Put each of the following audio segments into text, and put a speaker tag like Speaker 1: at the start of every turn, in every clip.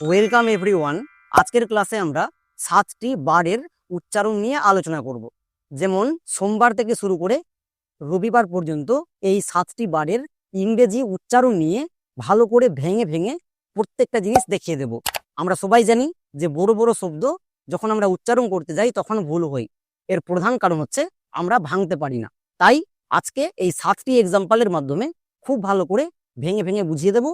Speaker 1: Welcome everyone আজকের ক্লাসে আমরা সাতটি বারের উচ্চারণ নিয়ে আলোচনা করব। যেমন সোমবার থেকে শুরু করে রবিবার পর্যন্ত এই সাতটি বারের ইংরেজি উচ্চারণ নিয়ে ভালো করে ভেঙে ভেঙে প্রত্যেকটা জিনিস দেখিয়ে দেব। আমরা সবাই জানি যে বড় বড় শব্দ যখন আমরা উচ্চারণ করতে যাই তখন ভুল হই এর প্রধান কারণ হচ্ছে আমরা ভাঙতে পারি না। তাই আজকে এই সাতটি এক্সাম্পলের মাধ্যমে খুব ভালো করে ভেঙে ভেঙে বুঝিয়ে দেব।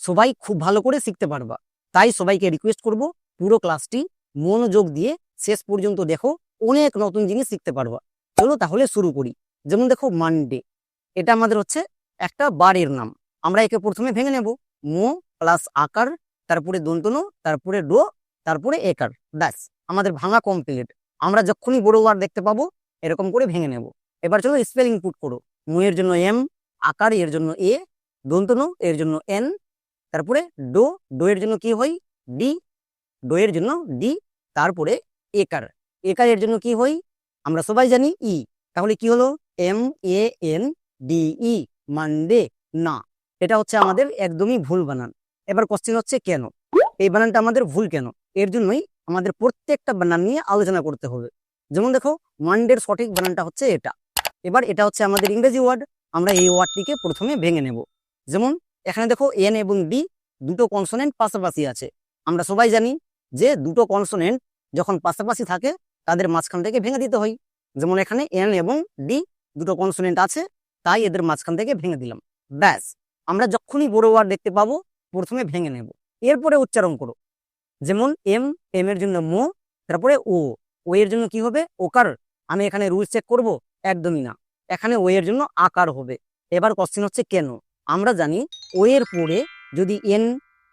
Speaker 1: সবাই খুব ভালো করে শিখতে পারবা। তাই সবাইকে রিকোয়েস্ট করব পুরো ক্লাসটি মনোযোগ দিয়ে শেষ পর্যন্ত দেখো, অনেক নতুন জিনিস শিখতে পারবা। চলো তাহলে শুরু করি। যেমন দেখো মানডে এটা আমাদের হচ্ছে একটা বারের নাম। আমরা একে প্রথমে ভেঙে নেব। মো প্লাস আকার, তারপরে দন্তন, তারপরে ডো তারপরে একার। ব্যাস, আমাদের ভাঙা কমপ্লিট আমরা যখনই বড় ওয়ার্ড দেখতে পাবো, এরকম করে ভেঙে নেব। এবার চলো স্পেলিং পুট করো। মু এর জন্য এম আকার এর জন্য এ দন্তন এর জন্য এন তারপরে ডো ডো এর জন্য কি হয়? ডি ডো এর জন্য ডি, তারপরে একার। একার এর জন্য কি হয়? আমরা সবাই জানি ই। তাহলে কি হলো? M, A, N, D, E Monday না। এটা হচ্ছে আমাদের একদমই ভুল বানান। এবার কোশ্চেন হচ্ছে কেন? এই বানানটা আমাদের ভুল কেন? এর জন্যই আমাদের প্রত্যেকটা বানান নিয়ে আলোচনা করতে হবে। যেমন দেখো, মানডের সঠিক বানানটা হচ্ছে এটা। এবার এটা হচ্ছে আমাদের ইংরেজি ওয়ার্ড। আমরা এই ওয়ার্ডটিকে প্রথমে ভেঙে নেব। যেমন এখানে দেখো এন এবং ডি দুটো কনসোনেন্ট পাশাপাশি আছে। আমরা সবাই জানি যে দুটো কনসোনেন্ট যখন পাশাপাশি থাকে, তাদের মাঝখান থেকে ভেঙে দিতে হয়। যেমন এখানে এন এবং ডি দুটো কনসোনেন্ট আছে, তাই এদের মাঝখান থেকে ভেঙে দিলাম। ব্যাস, আমরা যখনই বড় ওয়ার্ড দেখতে পাবো, প্রথমে ভেঙে নেব। এরপরে উচ্চারণ করো। যেমন এম এম এর জন্য মো, তারপরে ও। ও এর জন্য কি হবে? ওকার। আমি এখানে রুল চেক করব? একদমই না। এখানে ও এর জন্য আকার হবে। এবার কোশ্চেন হচ্ছে কেন? আমরা জানি ও এর পরে যদি এন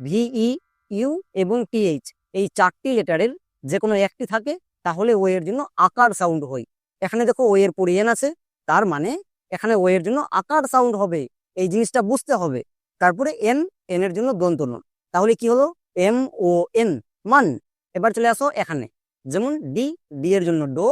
Speaker 1: ভিই ইউ এবং টিএইচ এই চারটি লেটারের যে কোনো একটি থাকে, তাহলে ও এর জন্য আকার সাউন্ড হয়। এখানে দেখো ও এর পরে এন আছে, তার মানে এখানে ও এর জন্য আকার সাউন্ড হবে, এই জিনিসটা বুঝতে হবে। তারপরে এন এন এর জন্য দন্তন তাহলে কি হলো? এম ও এন মান। এবার চলে আসো এখানে। যেমন ডি ডি এর জন্য ডো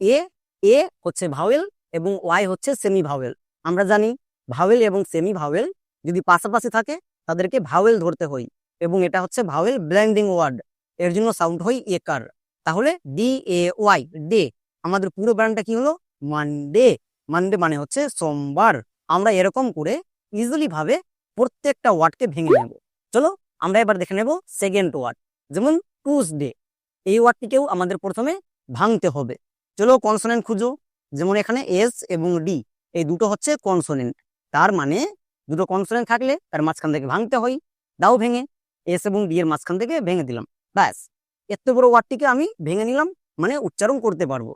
Speaker 1: এ এ হচ্ছে ভাওয়েল এবং ওয়াই হচ্ছে সেমি ভাওয়েল আমরা জানি ভাওয়েল এবং সেমি ভাওয়েল যদি পাশাপাশি থাকে, তাদেরকে ভাওয়েল ধরতে হয় এবং এটা হচ্ছে ভাওয়েল ব্ল্যান্ডিং ওয়ার্ড। এর জন্য সাউন্ড হয় একার। তাহলে ডি এ ওয়াই ডে, আমাদের পুরো ব্র্যান্ডটা কি হলো? মানডে। মানডে মানে হচ্ছে সোমবার। আমরা এরকম করে ইজিলি ভাবে প্রত্যেকটা ওয়ার্ডকে ভেঙে নেব। চলো, আমরা এবার দেখে নেব সেকেন্ড ওয়ার্ড। যেমন টুসডে এই ওয়ার্ডটিকেও আমাদের প্রথমে ভাঙতে হবে। চলো কনসোনেন্ট খুঁজো। যেমন এখানে এস এবং ডি এই দুটো হচ্ছে কনসোনেন্ট তার মানে দুটো কনসোনেন্ট থাকলে তার মাঝখান থেকে ভাঙতে হয়, দাও ভেঙে এস এবং ডি এর মাঝখান থেকে ভেঙে দিলাম। ব্যাস, এত বড় ওয়ার্ডটিকে আমি ভেঙে নিলাম মানে উচ্চারণ করতে পারব।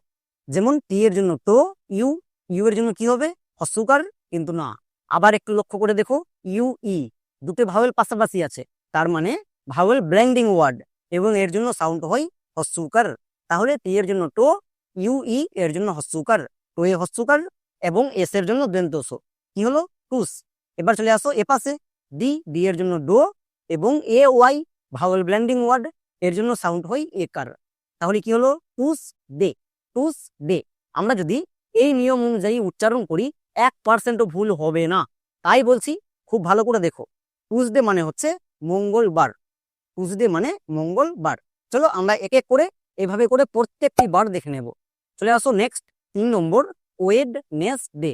Speaker 1: যেমন টি এর জন্য তো ইউ ইউ এর জন্য কি হবে? হস্যকার কিন্তু না। আবার একটু লক্ষ্য করে দেখো ইউ ই দুটো ভাওয়েল পাশাপাশি আছে। তার মানে ভাওয়েল ব্ল্যান্ডিং ওয়ার্ড এবং এর জন্য সাউন্ড হয় হস্যকার তাহলে টি এর জন্য টো ইউ ই এর জন্য হস্যকার টো এ হস্যকার এবং এস এর জন্য দন্তস। কি হলো? টুস। এবার চলে আসো এ পাশে। ডি ডি এর জন্য ডো এবং A Y vowel blending word এর জন্য সাউন্ড হয় এ কার। তাহলে কি হলো? টুস ডে টুস ডে আমরা যদি এই নিয়ম অনুযায়ী উচ্চারণ করি, এক পার্সেন্টও ভুল হবে না। তাই বলছি, খুব ভালো করে দেখো। টুসডে মানে হচ্ছে মঙ্গলবার। টুসডে মানে মঙ্গলবার। চলো আমরা এক এক করে এভাবে করে প্রত্যেকটি বার দেখে নেব। চলে আসো নেক্সট তিন নম্বর ওয়েড নেস ডে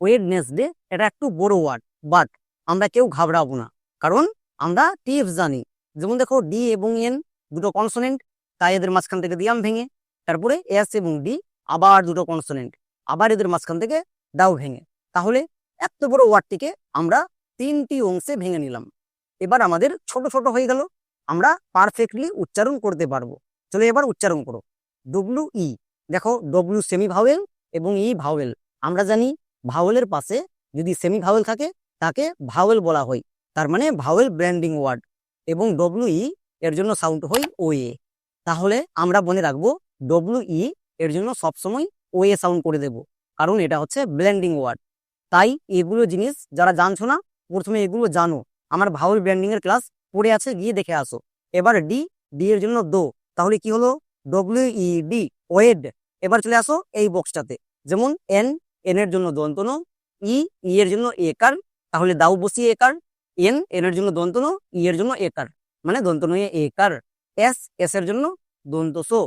Speaker 1: ওয়েড নেস ডে এটা একটু বড় ওয়ার্ড বাট আমরা কেউ ঘাবড়াবো না। কারণ আমরা টিপস জানি। যেমন দেখো ডি এবং এন দুটো কনসোনেন্ট তাই এদের মাঝখান থেকে দিয়াম ভেঙে, তারপরে এস এবং ডি আবার দুটো কনসোনেন্ট আবার এদের মাঝখান থেকে দাও ভেঙে। তাহলে এত বড় ওয়ার্ডটিকে আমরা তিনটি অংশে ভেঙে নিলাম। এবার আমাদের ছোট ছোট হয়ে গেল। আমরা পারফেক্টলি উচ্চারণ করতে পারব। চলে এবার উচ্চারণ করো। ডব্লু ই দেখো ডব্লু সেমি ভাওয়েল এবং ই ভাওয়েল আমরা জানি ভাওয়েলের পাশে যদি সেমি ভাওয়েল থাকে, তাকে ভাওয়েল বলা হয়। তার মানে ভাওয়েল ব্র্যান্ডিং ওয়ার্ড এবং ডব্লু ই এর জন্য সাউন্ড হয় ও এ তাহলে আমরা মনে রাখব ডব্লু ই এর জন্য সবসময় ও এ সাউন্ড করে দেব, কারণ এটা হচ্ছে ব্ল্যান্ডিং ওয়ার্ড তাই এগুলো জিনিস যারা জানছো না, প্রথমে এগুলো জানো। আমার ভাওয়েল ব্র্যান্ডিং এর ক্লাস পড়ে আছে, গিয়ে দেখে আসো। এবার ডি ডি এর জন্য দো তাহলে কি হলো? ডব্লিউ ই ডি ওয়েড এবার চলে আসো এই বক্সটাতে যেমন এন এন এর জন্য দন্তন ই ই এর জন্য একার, তাহলে দাও বসিয়ে একার এন এন এর জন্য দন্তন ই এর জন্য একার মানে দন্ত নয়ে একার এস এস এর জন্য দন্ত সো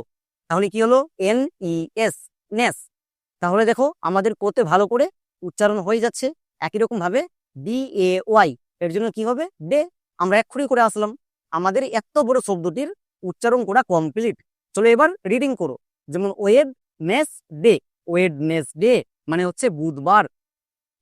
Speaker 1: তাহলে কি হলো? এন ই এস নেস তাহলে দেখো আমাদের কোতে ভালো করে উচ্চারণ হয়ে যাচ্ছে, একই রকম ভাবে ডি এ ওয়াই এর জন্য কি হবে? ডে আমরা এক্ষুনি করে আসলাম। আমাদের এত বড় শব্দটির উচ্চারণ করা কমপ্লিট চলো এবার রিডিং করো। যেমন ওয়েড নেস ডে ওয়েড নেস ডে মানে হচ্ছে বুধবার।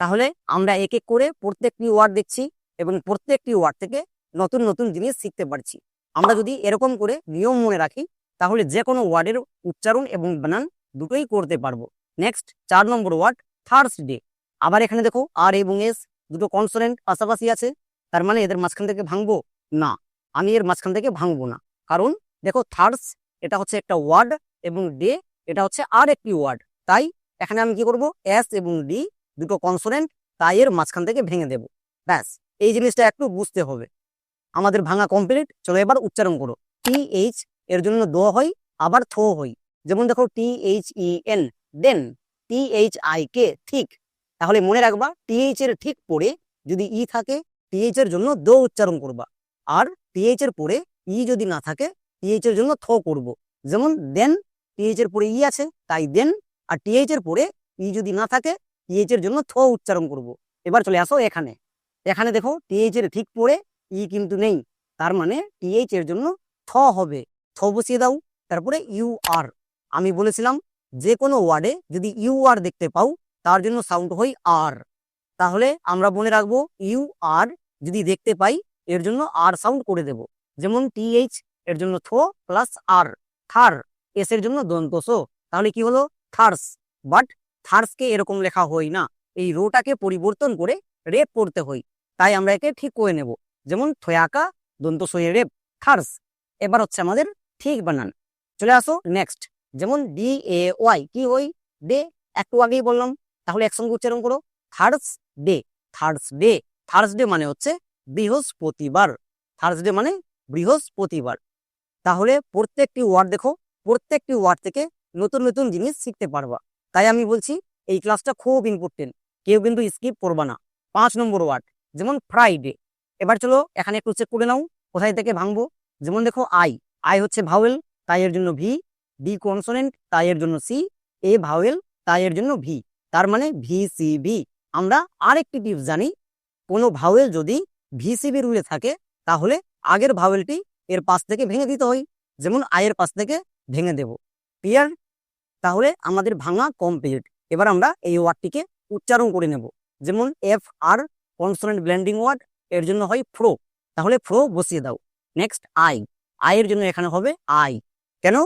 Speaker 1: তাহলে আমরা এক এক করে প্রত্যেকটি ওয়ার্ড দেখছি এবং প্রত্যেকটি ওয়ার্ড থেকে নতুন নতুন জিনিস শিখতে পারছি। আমরা যদি এরকম করে নিয়ম মনে রাখি, তাহলে যে কোনো ওয়ার্ডের উচ্চারণ এবং বানান দুটোই করতে পারব। নেক্সট, চার নম্বর ওয়ার্ড থার্সডে আবার এখানে দেখো, আর এবং এস দুটো কনসোনেন্ট পাশাপাশি আছে। তার মানে এদের মাঝখান থেকে ভাঙবো? না। আমি এর মাঝখান থেকে ভাঙবো না। কারণ দেখো থার্স এটা হচ্ছে একটা ওয়ার্ড এবং ডে এটা হচ্ছে আর একটি ওয়ার্ড। তাই এখানে আমি কি করব? এস এবং ডি দুটো কনসোনেন্ট তাই এর মাঝখান থেকে ভেঙে দেব। ব্যাস, এই জিনিসটা একটু বুঝতে হবে। আমাদের ভাঙা কমপ্লিট চলো এবার উচ্চারণ করো। টি এইচ এর জন্য দ হয়, আবার থো হই যেমন দেখো T H E N then T H I K ঠিক। তাহলে মনে রাখবা টিএইচ এর ঠিক পরে যদি ই থাকে টি এইচ এর জন্য দ উচ্চারণ করবা। আর টি এইচ এর পরে ই যদি না থাকে টি এইচ এর জন্য থ করব। যেমন দেন টি এইচ এর পরে ই আছে, তাই দেন আর টিএইচ এর পরে ই যদি না থাকে টিএইচ এর জন্য থ উচ্চারণ করব। এবার চলে আসো এখানে। এখানে দেখো টিএইচ এর ঠিক পরে ই কিন্তু নেই। তার মানে টিএইচ এর জন্য থ হবে। থ বসিয়ে দাও। তারপরে ইউ আর আমি বলেছিলাম যে কোনো ওয়ার্ডে যদি ইউ আর দেখতে পাও, তার জন্য সাউন্ড হয় আর তাহলে আমরা মনে রাখব ইউ আর যদি দেখতে পাই, এর জন্য আর সাউন্ড করে দেব। যেমন টিএইচ এর জন্য থো প্লাস আর থার এস এর জন্য দন্ত সো তাহলে কি হলো? থার্স বাট থার্সকে এরকম লেখা হয় না। এই রোটাকে পরিবর্তন করে রেপ করতে হয় তাই আমরা একে ঠিক করে নেব। যেমন থয়াকা, দন্ত সয়ে রেপ থার্স এবার হচ্ছে আমাদের ঠিক বানান। চলে আসো নেক্সট যেমন ডি এ ওয়াই কি ওই ডে একটু আগেই বললাম। তাহলে একসঙ্গে উচ্চারণ করো। Thursday Thursday Thursday মানে হচ্ছে বৃহস্পতিবার। থার্স ডে মানে বৃহস্পতিবার। তাহলে প্রত্যেকটি ওয়ার্ড দেখো। প্রত্যেকটি ওয়ার্ড থেকে নতুন নতুন জিনিস শিখতে পারবা। তাই আমি বলছি, এই ক্লাসটা খুব ইম্পর্টেন্ট কেউ কিন্তু স্কিপ করবা না। পাঁচ নম্বর ওয়ার্ড যেমন ফ্রাইডে এবার চলো, এখানে একটু চেক করে নাও, কোথায় থেকে ভাঙবো? যেমন দেখো আই আই হচ্ছে ভাওয়েল তাই এর জন্য ভি ডি কনসোনেন্ট তাই এর জন্য সি এ ভাওয়েল তাই এর জন্য ভি তার মানে ভি সি ভি আমরা আরেকটি টিপস জানি, কোনো ভাওয়েল যদি ভি ভিসিবি রুলে থাকে, তাহলে আগের ভাওয়েলটি এর পাশ থেকে ভেঙে দিতে হয়। যেমন আয়ের পাশ থেকে ভেঙে দেব। ক্লিয়ার তাহলে আমাদের ভাঙা কমপ্লিট এবার আমরা এই ওয়ার্ডটিকে উচ্চারণ করে নেব। যেমন F R consonant blending word এর জন্য হয় ফ্রো তাহলে ফ্রো বসিয়ে দাও। নেক্সট আই আয়ের জন্য এখানে হবে আই কেন?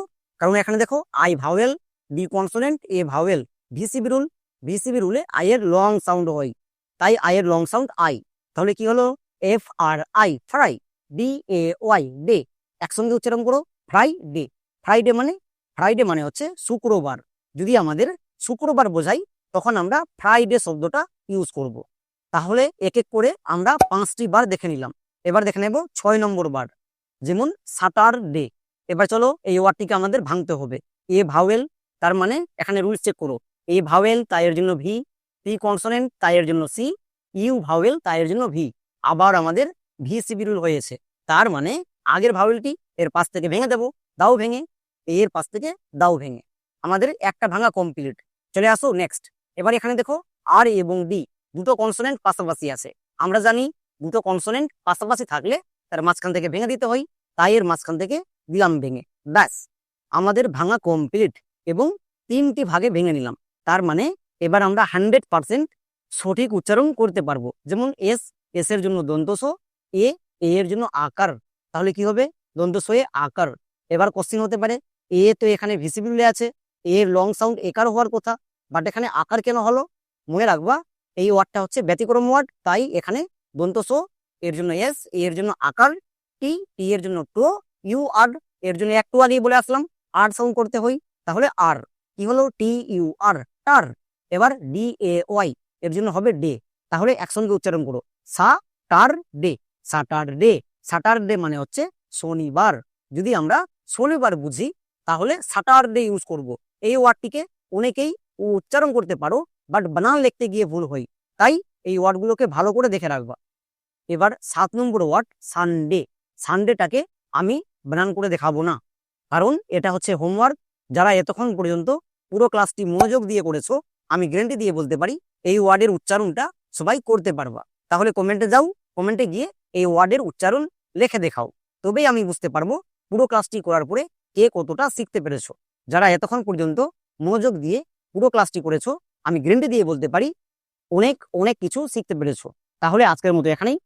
Speaker 1: কারণ এখানে দেখো I vowel B consonant A vowel VCV rule VCV রুলে আয়ের লং সাউন্ড হয়। তাই আয়ের লং সাউন্ড আই তাহলে কি হলো? F R I fri D A Y day একসঙ্গে উচ্চারণ করো ফ্রাই ডে ফ্রাইডে মানে ফ্রাইডে মানে হচ্ছে শুক্রবার। যদি আমাদের শুক্রবার বোঝাই, তখন আমরা ফ্রাইডে শব্দটা ইউজ করব। তাহলে এক এক করে আমরা পাঁচটি বার দেখে নিলাম। এবার দেখে নেব ছয় নম্বর বার। যেমন সাটার ডে এবার চলো এই ওয়ার্ডটিকে আমাদের ভাঙতে হবে। এ ভাওয়েল তার মানে এখানে রুলস চেক করো। এ ভাওয়েল তাই এর জন্য ভি পি কনসোনেন্ট তাই এর জন্য সি ইউ ভাওয়েল তাই এর জন্য ভি আবার আমাদের ভি সিবি রুল হয়েছে। তার মানে আগের ভাওয়েলটি এর পাশ থেকে ভেঙে দেবো। দাও ভেঙে। এর পাশ থেকে দাও ভেঙে। আমাদের একটা ভাঙা কমপ্লিট চলে আসো নেক্সট এবার এখানে দেখো আর এবং ডি দুটো কনসোনেন্ট পাশাপাশি আছে। আমরা জানি দুটো কনসোনেন্ট পাশাপাশি থাকলে তার মাঝখান থেকে ভেঙে দিতে হয়, তাই এর মাঝখান থেকে দিলাম ভেঙে। ব্যাস। আমাদের ভাঙা কমপ্লিট এবং তিনটি ভাগে ভেঙে নিলাম। তার মানে এবার আমরা হান্ড্রেড পার্সেন্ট সঠিক উচ্চারণ করতে পারব। যেমন এস এস এর জন্য দন্তস এ এর জন্য আকার। তাহলে কি হবে? দন্তস এ আকার। এবার কোশ্চিন হতে পারে এ তো এখানে ভিসিবিলে আছে এর লং সাউন্ড একার হওয়ার কথা বাট এখানে আকার কেন হলো? মনে রাখবা, এই ওয়ার্ডটা হচ্ছে ব্যতিক্রম ওয়ার্ড, তাই এখানে দন্তস এর জন্য এস এর জন্য আকার টি টি এর জন্য টো ইউ আর এর জন্য একটু আগেই বলে আসলাম আর সাউন্ড করতে হই তাহলে আর কি হলো? টি ইউ আর টার এবার ডি এ ওয়াই এর জন্য হবে ডে তাহলে একসঙ্গে উচ্চারণ করো, Saturday Saturday Saturday মানে হচ্ছে শনিবার, যদি আমরা শনিবার বুঝি তাহলে সাটার ডে ইউজ করব। এই ওয়ার্ডটিকে অনেকেই উচ্চারণ করতে পারো বাট বানান লিখতে গিয়ে ভুল হয়। তাই এই ওয়ার্ডগুলোকে ভালো করে দেখে রাখবা। এবার সাত নম্বর ওয়ার্ড সানডে সানডেটাকে আমি বানান করে দেখাবো না। কারণ এটা হচ্ছে হোমওয়ার্ক যারা এতক্ষণ পর্যন্ত পুরো ক্লাসটি মনোযোগ দিয়ে করেছ, আমি গ্যারেন্টি দিয়ে বলতে পারি, এই ওয়ার্ডের উচ্চারণটা সবাই করতে পারবা। তাহলে কমেন্টে যাও কমেন্টে গিয়ে এই ওয়ার্ডের উচ্চারণ লেখে দেখাও। তবেই আমি বুঝতে পারব পুরো ক্লাসটি করার পরে কে কতটা শিখতে পেরেছ? যারা এতক্ষণ পর্যন্ত মনোযোগ দিয়ে পুরো ক্লাসটি করেছ, আমি গ্রেন্ডে দিয়ে বলতে পারি, অনেক অনেক কিছু শিখতে পেরেছ। তাহলে আজকের মতো এখানেই।